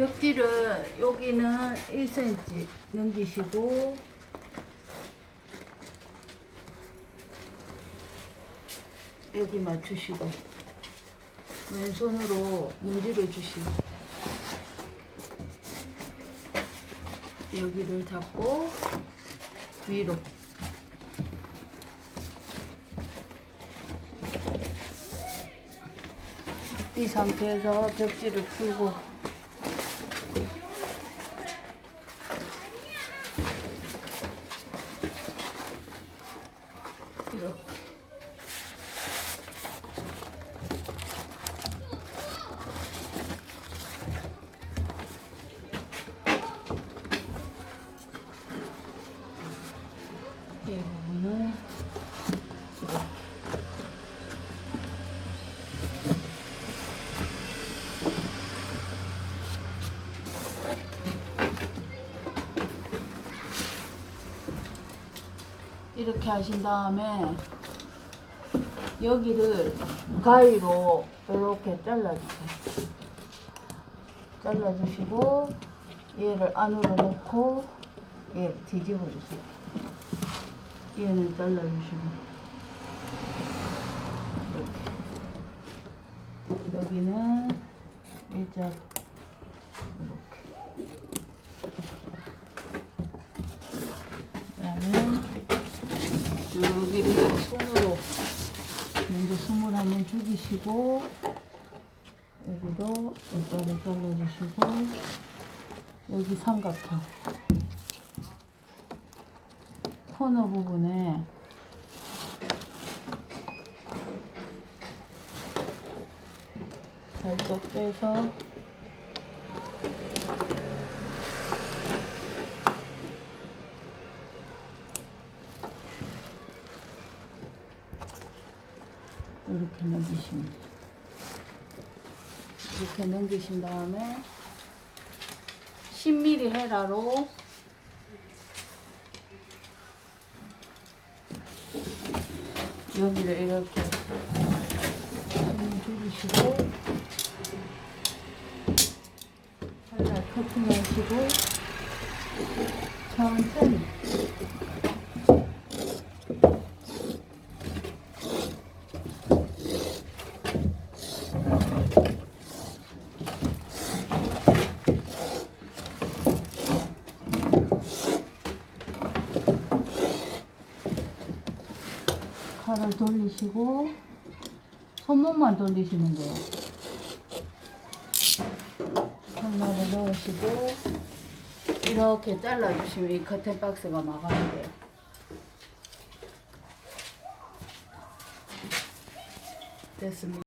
벽지를 여기는 1cm 넘기시고 여기 맞추시고 왼손으로 문지를 주시고 여기를 잡고 위로. 이 상태에서 벽지를 풀고 이렇게 이 부분을 이렇게 하신 다음에 여기를 가위로 이렇게 잘라주세요. 잘라주시고 얘를 안으로 넣고 얘 뒤집어 주세요. 얘는 잘라주시고 이렇게 여기는 일자 이렇게 그다음에 여기를 손으로 먼저 숨을 한번 죽이시고 여기도 일자를 잘라주시고 여기 삼각형. 코너 부분에 살짝 빼서 이렇게 돼요. 이렇게 넘기신 다음에 10mm 헤라로 여기를 이렇게 줄이시고 살짝 커팅하시고 천천히 칼을 돌리시고 손목만 돌리시면 돼요. 칼날을 넣으시고 이렇게 잘라주시면 이 커튼 박스가 마감이 돼요. 됐습니다.